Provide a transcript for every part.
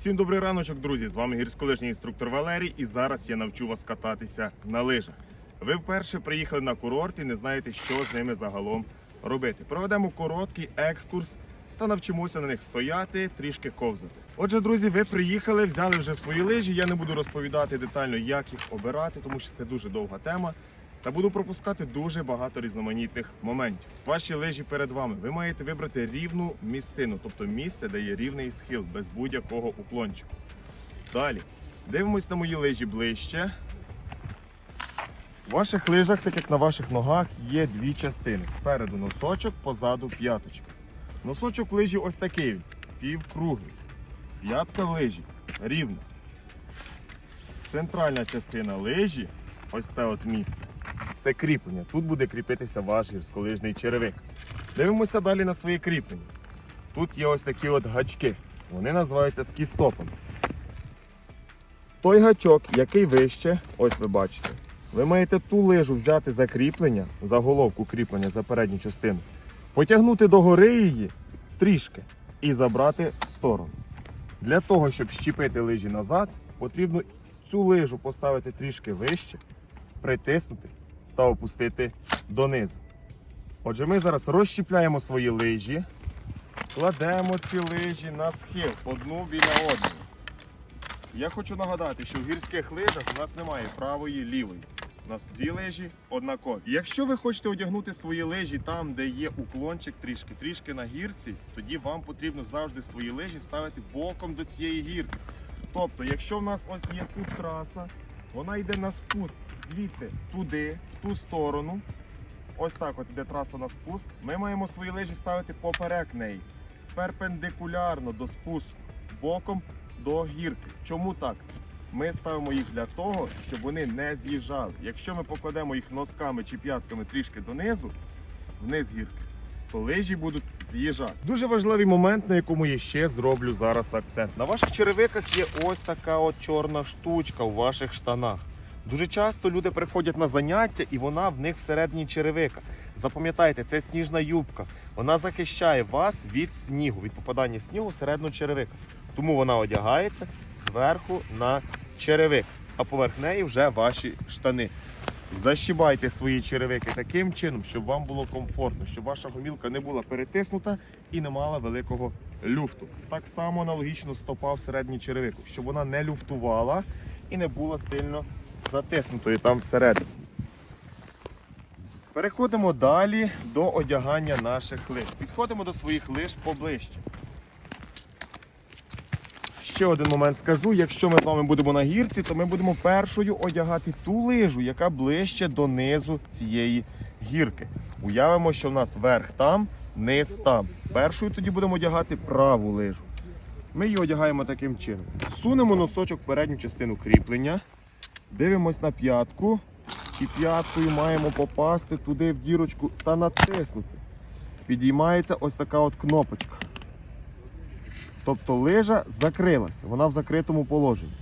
Всім добрий раночок, друзі! З вами гірськолижній інструктор Валерій, і зараз я навчу вас кататися на лижах. Ви вперше приїхали на курорт і не знаєте, що з ними загалом робити. Проведемо короткий екскурс та навчимося на них стояти, трішки ковзати. Отже, друзі, ви приїхали, взяли вже свої лижі. Я не буду розповідати детально, як їх обирати, тому що це дуже довга тема. Та буду пропускати дуже багато різноманітних моментів. Ваші лижі перед вами. Ви маєте вибрати рівну місцину, тобто місце, де є рівний схил, без будь-якого уклончику. Далі дивимось на мої лижі ближче. В ваших лижах, так як на ваших ногах, є дві частини. Спереду носочок, позаду п'яточка. Носочок лижі ось такий, півкруглий. П'ятка лижі рівна. Центральна частина лижі, ось це от місце. Це кріплення. Тут буде кріпитися ваш гірськолижний черевик. Дивимося далі на своє кріплення. Тут є ось такі от гачки. Вони називаються скістопом. Той гачок, який вище, ось ви бачите. Ви маєте ту лижу взяти за кріплення, за головку кріплення, за передню частину, потягнути догори її трішки і забрати в сторону. Для того, щоб щепити лижі назад, потрібно цю лижу поставити трішки вище, притиснути та опустити донизу. Отже, ми зараз розщіпляємо свої лижі, кладемо ці лижі на схил одну біля одної. Я хочу нагадати, що в гірських лижах у нас немає правої лівої. У нас дві лижі однакові. Якщо ви хочете одягнути свої лижі там, де є уклончик трішки, трішки на гірці, тоді вам потрібно завжди свої лижі ставити боком до цієї гірки. Тобто, якщо в нас ось є тут траса, вона йде на спуск звідти туди, в ту сторону. Ось так от іде траса на спуск. Ми маємо свої лижі ставити поперек неї, перпендикулярно до спуску, боком до гірки. Чому так? Ми ставимо їх для того, щоб вони не з'їжджали. Якщо ми покладемо їх носками чи п'ятками трішки донизу, вниз гірки, то лижі будуть з'їжджати. Дуже важливий момент, на якому я ще зроблю зараз акцент. На ваших черевиках є ось така от чорна штучка у ваших штанах. Дуже часто люди приходять на заняття і вона в них всередині черевика. Запам'ятайте, це сніжна юбка. Вона захищає вас від снігу, від попадання снігу всередину черевика. Тому вона одягається зверху на черевик, а поверх неї вже ваші штани. Защібайте свої черевики таким чином, щоб вам було комфортно, щоб ваша гомілка не була перетиснута і не мала великого люфту. Так само аналогічно стопа всередині черевику, щоб вона не люфтувала і не була сильно затиснутою там всередині. Переходимо далі до одягання наших лиж. Підходимо до своїх лиж поближче. Ще один момент скажу: якщо ми з вами будемо на гірці, то ми будемо першою одягати ту лижу, яка ближче до низу цієї гірки. Уявимо, що в нас верх там, низ там. Першою тоді будемо одягати праву лижу. Ми її одягаємо таким чином. Сунемо носочок в передню частину кріплення, дивимось на п'ятку і п'яткою маємо попасти туди в дірочку та натиснути. Підіймається ось така от кнопочка. Тобто лижа закрилася, вона в закритому положенні.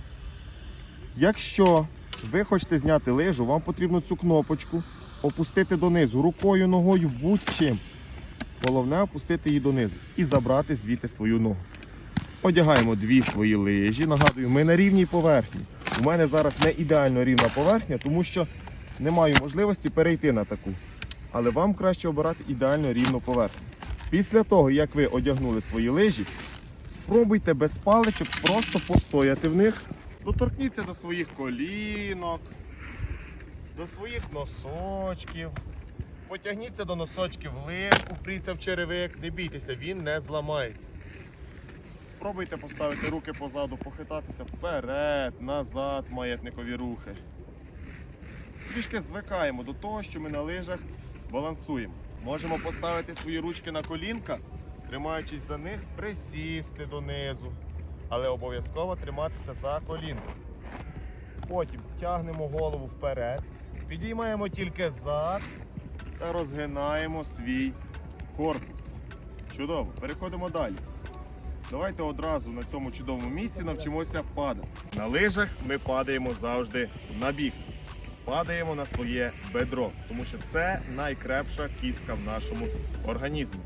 Якщо ви хочете зняти лижу, вам потрібно цю кнопочку опустити донизу рукою, ногою, будь-чим. Головне опустити її донизу і забрати звідти свою ногу. Одягаємо дві свої лижі. Нагадую, ми на рівній поверхні. У мене зараз не ідеально рівна поверхня, тому що не маю можливості перейти на таку. Але вам краще обирати ідеально рівну поверхню. Після того, як ви одягнули свої лижі, спробуйте без паличок просто постояти в них. Доторкніться до своїх колінок, до своїх носочків. Потягніться до носочків лиж, упріться в черевик. Не бійтеся, він не зламається. Спробуйте поставити руки позаду, похитатися вперед, назад, маятникові рухи. Трішки звикаємо до того, що ми на лижах балансуємо. Можемо поставити свої ручки на колінка, тримаючись за них, присісти донизу. Але обов'язково триматися за колінка. Потім тягнемо голову вперед, підіймаємо тільки зад та розгинаємо свій корпус. Чудово, переходимо далі. Давайте одразу на цьому чудовому місці навчимося падати. На лижах ми падаємо завжди на бік. Падаємо на своє бедро, тому що це найкрепша кістка в нашому організмі.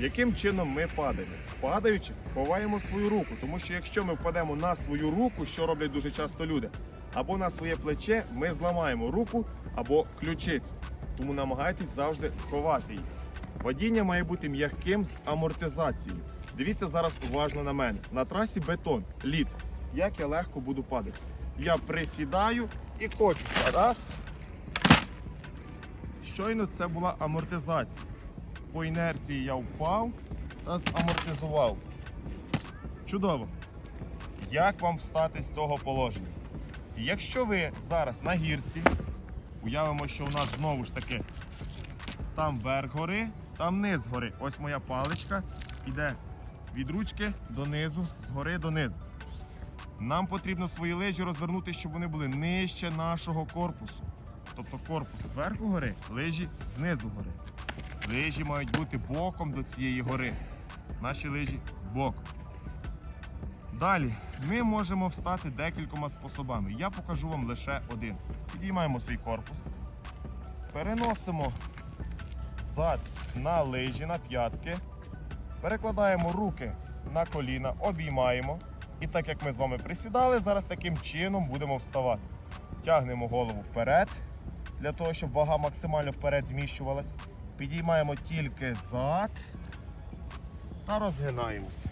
Яким чином ми падаємо? Падаючи, ховаємо свою руку, тому що якщо ми впадемо на свою руку, що роблять дуже часто люди, або на своє плече, ми зламаємо руку або ключицю. Тому намагайтесь завжди ховати їх. Водіння має бути м'яким з амортизацією. Дивіться зараз уважно на мене. На трасі бетон, лід. Як я легко буду падати. Я присідаю і кочуся. Раз. Щойно це була амортизація. По інерції я впав та замортизував. Чудово. Як вам встати з цього положення? Якщо ви зараз на гірці, уявимо, що у нас знову ж таки там верх гори, там низ гори. Ось моя паличка іде від ручки донизу, з гори донизу. Нам потрібно свої лижі розвернути, щоб вони були нижче нашого корпусу. Тобто корпус зверху гори, лижі знизу гори. Лижі мають бути боком до цієї гори. Наші лижі боком. Далі ми можемо встати декількома способами. Я покажу вам лише один. Підіймаємо свій корпус, переносимо зад на лижі, на п'ятки, перекладаємо руки на коліна, обіймаємо. І так як ми з вами присідали, зараз таким чином будемо вставати. Тягнемо голову вперед, для того, щоб вага максимально вперед зміщувалась. Підіймаємо тільки зад та розгинаємося.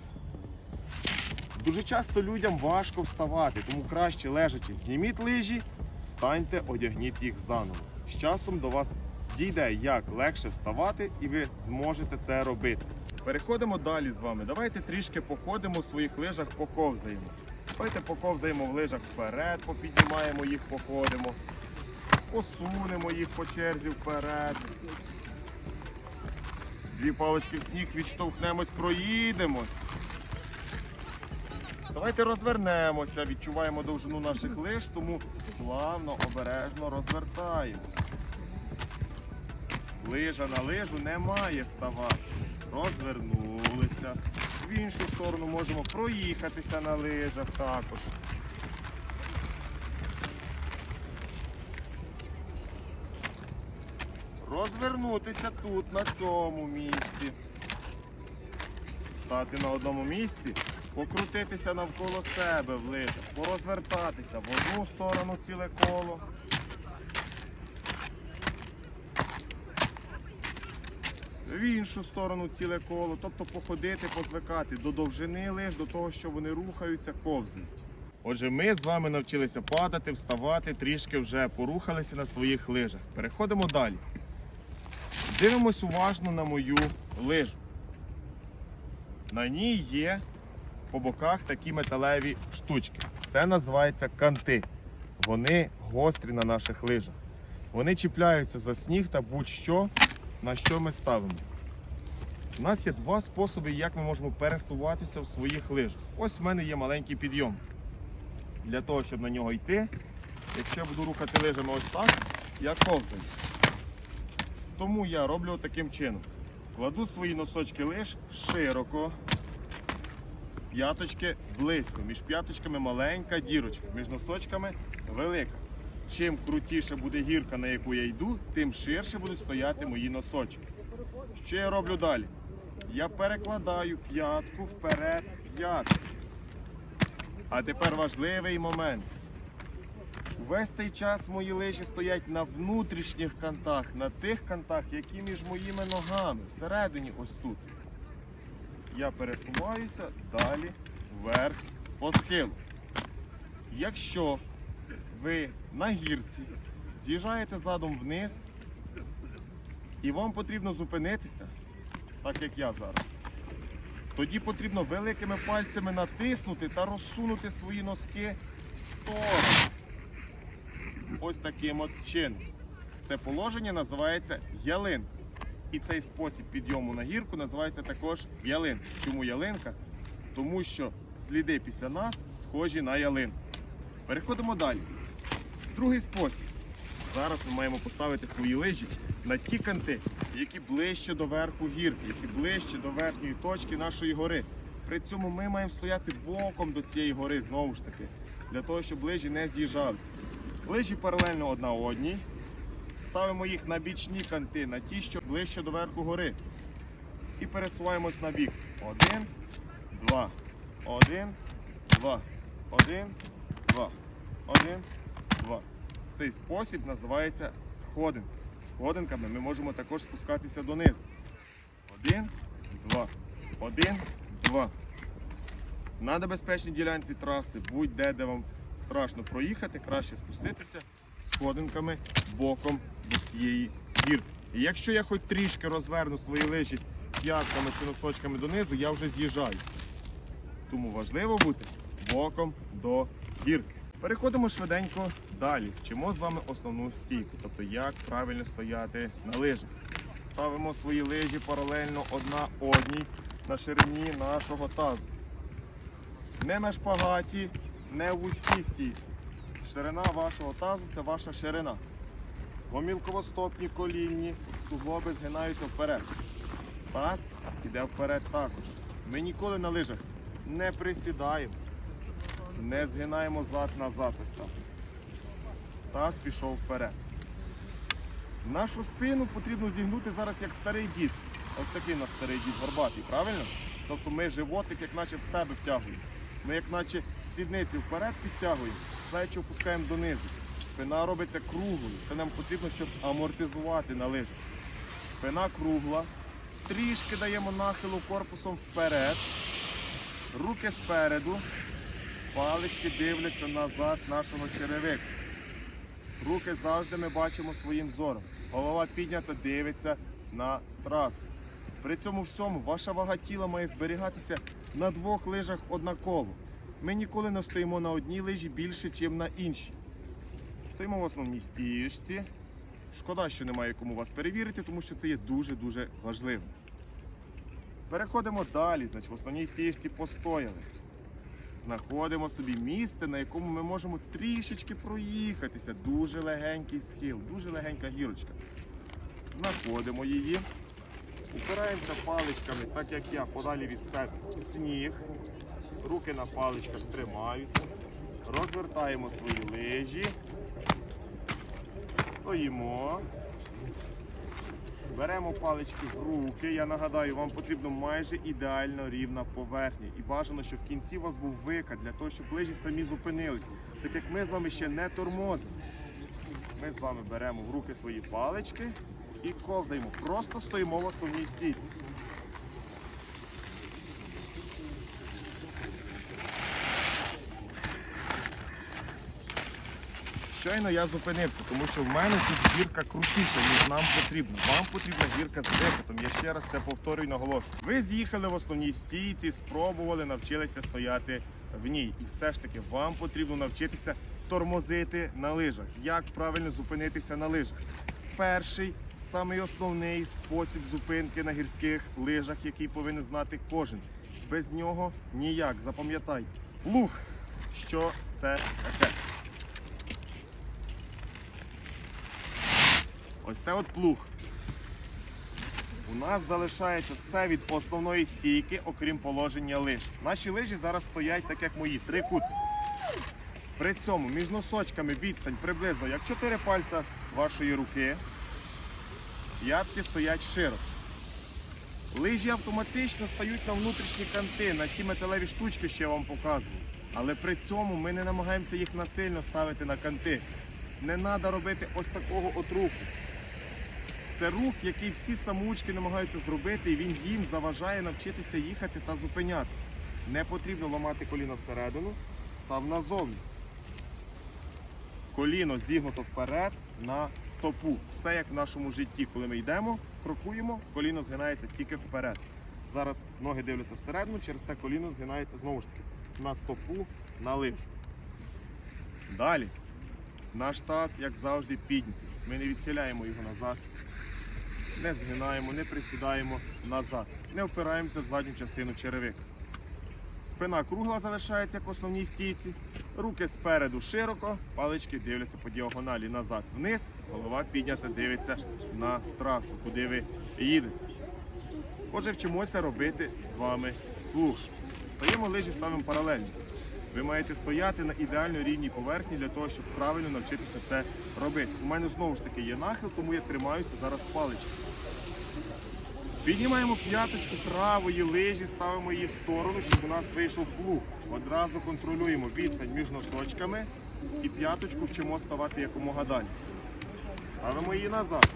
Дуже часто людям важко вставати, тому краще лежачи, зніміть лижі, встаньте, одягніть їх заново. З часом до вас дійде, як легше вставати, і ви зможете це робити. Переходимо далі з вами. Давайте трішки походимо у своїх лижах, поковзаємо. Давайте поковзаємо в лижах вперед, попіднімаємо їх, походимо, посунемо їх по черзі вперед. Дві палички в сніг відштовхнемось, проїдемось. Давайте розвернемося, відчуваємо довжину наших лиж, тому плавно, обережно розвертаємось. Лижа на лижу не має ставати. Розвернулися. В іншу сторону можемо проїхатися на лижах також. Розвернутися тут, на цьому місці. Стати на одному місці, покрутитися навколо себе в лижах, порозвертатися в одну сторону ціле коло. В іншу сторону ціле коло, тобто походити, позвикати до довжини лиж, до того, що вони рухаються, ковзають. Отже, ми з вами навчилися падати, вставати, трішки вже порухалися на своїх лижах. Переходимо далі. Дивимось уважно на мою лижу. На ній є по боках такі металеві штучки. Це називається канти. Вони гострі на наших лижах. Вони чіпляються за сніг та будь-що, на що ми ставимо. У нас є два способи, як ми можемо пересуватися в своїх лижах. Ось в мене є маленький підйом. Для того, щоб на нього йти, якщо я буду рухати лижами ось так, я ковзаю. Тому я роблю таким чином. Кладу свої носочки лиш широко, п'яточки близько. Між п'яточками маленька дірочка, між носочками велика. Чим крутіше буде гірка, на яку я йду, тим ширше будуть стояти мої носочки. Що я роблю далі? Я перекладаю п'ятку вперед п'ятку. А тепер важливий момент. Весь цей час мої лижі стоять на внутрішніх кантах, на тих кантах, які між моїми ногами, всередині ось тут. Я пересуваюся далі вверх по схилу. Якщо ви на гірці з'їжджаєте задом вниз, і вам потрібно зупинитися, так як я зараз, тоді потрібно великими пальцями натиснути та розсунути свої носки в сторону. Ось таким от чином. Це положення називається ялинка. І цей спосіб підйому на гірку називається також ялинка. Чому ялинка? Тому що сліди після нас схожі на ялинку. Переходимо далі. Другий спосіб. Зараз ми маємо поставити свої лижі на ті канти, які ближче до верху гірки, які ближче до верхньої точки нашої гори. При цьому ми маємо стояти боком до цієї гори, знову ж таки, для того, щоб лижі не з'їжджали. Лижі паралельно одна одній. Ставимо їх на бічні канти, на ті, що ближче до верху гори. І пересуваємось на бік. Один, два, один, два, один, два, один, два. Цей спосіб називається сходинки. Сходинками ми можемо також спускатися донизу. Один, два, один, два. На небезпечній ділянці траси, будь-де, де вам страшно проїхати, краще спуститися сходинками боком до цієї гірки. І якщо я хоч трішки розверну свої лижі п'ятками чи носочками донизу, я вже з'їжджаю. Тому важливо бути боком до гірки. Переходимо швиденько далі. Вчимо з вами основну стійку, тобто як правильно стояти на лижах. Ставимо свої лижі паралельно одна одній на ширині нашого тазу. Не на шпагаті, не в стійці. Ширина вашого тазу це ваша ширина. Гомілковостопні колінні, суглоби згинаються вперед. Таз іде вперед також. Ми ніколи на лижах не присідаємо, не згинаємо зад назад ось. Таз пішов вперед. Нашу спину потрібно зігнути зараз як старий дід. Ось такий у нас старий дід горбатий, правильно? Тобто ми животик, як наче в себе втягуємо. Ми як наче сідниці вперед підтягуємо, плечі опускаємо донизу. Спина робиться круглою. Це нам потрібно, щоб амортизувати на лижах. Спина кругла. Трішки даємо нахилу корпусом вперед. Руки спереду. Палички дивляться назад нашого черевика. Руки завжди ми бачимо своїм зором. Голова піднята дивиться на трасу. При цьому всьому ваша вага тіла має зберігатися на двох лижах однаково. Ми ніколи не стоїмо на одній лижі більше, ніж на іншій. Стоїмо в основній стіжці. Шкода, що немає кому вас перевірити, тому що це є дуже-дуже важливо. Переходимо далі. Значить, в основній стіжці постояли. Знаходимо собі місце, на якому ми можемо трішечки проїхатися. Дуже легенький схил, дуже легенька гірочка. Знаходимо її. Упираємося паличками, так як я, подалі від себе сніг. Руки на паличках тримаються. Розвертаємо свої лижі. Стоїмо. Беремо палички в руки. Я нагадаю, вам потрібно майже ідеально рівна поверхня. І бажано, щоб в кінці у вас був викат для того, щоб лижі самі зупинилися. Так як ми з вами ще не тормозимо. Ми з вами беремо в руки свої палички і ковзаємо. Просто стоїмо в основній стійці. Щойно я зупинився, тому що в мене тут гірка крутіша, ніж нам потрібно. Вам потрібна гірка з викатом. Я ще раз це повторюю наголошую. Ви з'їхали в основній стійці, спробували, навчилися стояти в ній. І все ж таки вам потрібно навчитися тормозити на лижах. Як правильно зупинитися на лижах? Перший, самий основний спосіб зупинки на гірських лижах, який повинен знати кожен. Без нього ніяк. Запам'ятай. Плуг. Що це таке? Ось це от плуг. У нас залишається все від основної стійки, окрім положення лиж. Наші лижі зараз стоять так, як мої, три кути. При цьому між носочками відстань приблизно як 4 пальця вашої руки. Ядки стоять широко. Лижі автоматично стають на внутрішні канти, на ті металеві штучки, що я вам показував. Але при цьому ми не намагаємося їх насильно ставити на канти. Не треба робити ось такого от руху. Це рух, який всі самоучки намагаються зробити, і він їм заважає навчитися їхати та зупинятися. Не потрібно ламати коліно всередину, став назовні. Коліно зігнуто вперед на стопу. Все як в нашому житті. Коли ми йдемо, крокуємо, коліно згинається тільки вперед. Зараз ноги дивляться всередину, через те коліно згинається знову ж таки на стопу, на лижу. Далі. Наш таз, як завжди, піднятий. Ми не відхиляємо його назад, не згинаємо, не присідаємо назад, не впираємося в задню частину черевика. Спина кругла залишається як основній стійці. Руки спереду широко, палички дивляться по діагоналі назад вниз, голова піднята, дивиться на трасу, куди ви їдете. Отже, вчимося робити з вами плуг. Стаємо лижі, ставимо паралельно. Ви маєте стояти на ідеально рівній поверхні для того, щоб правильно навчитися це робити. У мене знову ж таки є нахил, тому я тримаюся зараз палички. Піднімаємо п'яточку правої лижі, ставимо її в сторону, щоб у нас вийшов плуг. Одразу контролюємо відстань між носочками і п'яточку вчимо ставати якомога далі. Ставимо її назад.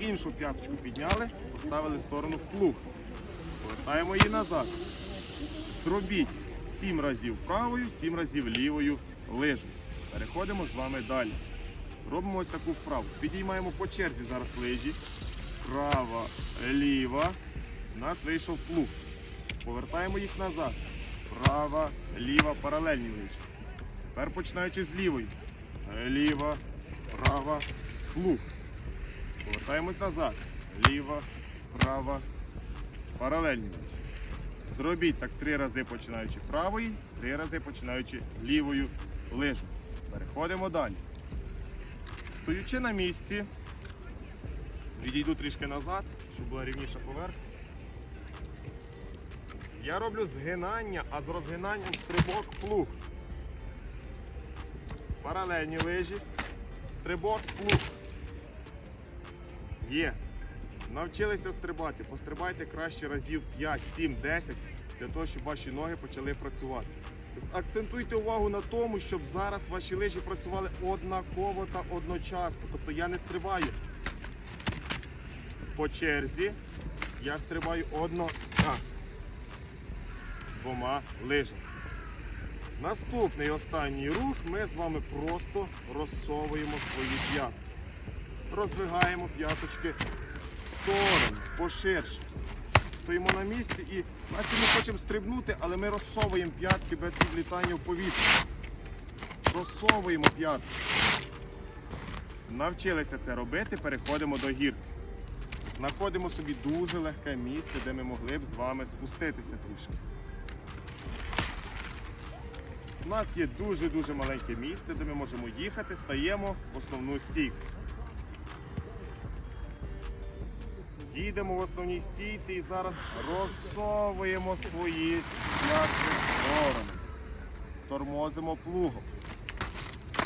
Іншу п'яточку підняли, поставили в сторону в плуг. Повертаємо її назад. Зробіть 7 разів правою, 7 разів лівою лижею. Переходимо з вами далі. Робимо ось таку вправу. Підіймаємо по черзі зараз лижі. Права, ліва. У нас вийшов плуг. Повертаємо їх назад. Права, ліва, паралельні лижі. Тепер починаючи з лівої. Ліва, права, плуг. Повертаємось назад. Ліва, права, паралельні лижі. Зробіть так три рази починаючи правої, три рази починаючи лівою лижу. Переходимо далі. Стоючи на місці, відійду трішки назад, щоб була рівніша поверхня. Я роблю згинання, а з розгинанням стрибок плуг. Паралельні лижі, стрибок плуг. Є. Навчилися стрибати. Пострибайте краще разів 5, 7, 10 для того, щоб ваші ноги почали працювати. Акцентуйте увагу на тому, щоб зараз ваші лижі працювали однаково та одночасно. Тобто я не стрибаю по черзі, я стрибаю одночасно двома лижами. Наступний останній рух ми з вами просто розсовуємо свої п'ятки. Роздвигаємо п'яточки в сторону, поширше. Стоїмо на місці і наче ми хочемо стрибнути, але ми розсовуємо п'ятки без підлітання в повітря. Розсовуємо п'ятки. Навчилися це робити, переходимо до гір. Знаходимо собі дуже легке місце, де ми могли б з вами спуститися трішки. У нас є дуже-дуже маленьке місце, де ми можемо їхати, стаємо в основну стійку. Їдемо в основній стійці і зараз розсовуємо свої в сторони. Тормозимо плугом.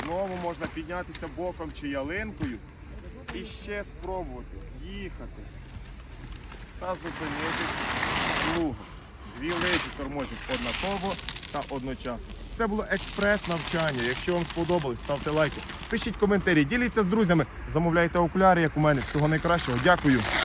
Знову можна піднятися боком чи ялинкою і ще спробувати з'їхати та зупинитись плугом. Дві лижі тормозять однаково та одночасно. Це було експрес навчання. Якщо вам сподобалось, ставте лайки, пишіть коментарі, діліться з друзями, замовляйте окуляри, як у мене. Всього найкращого. Дякую.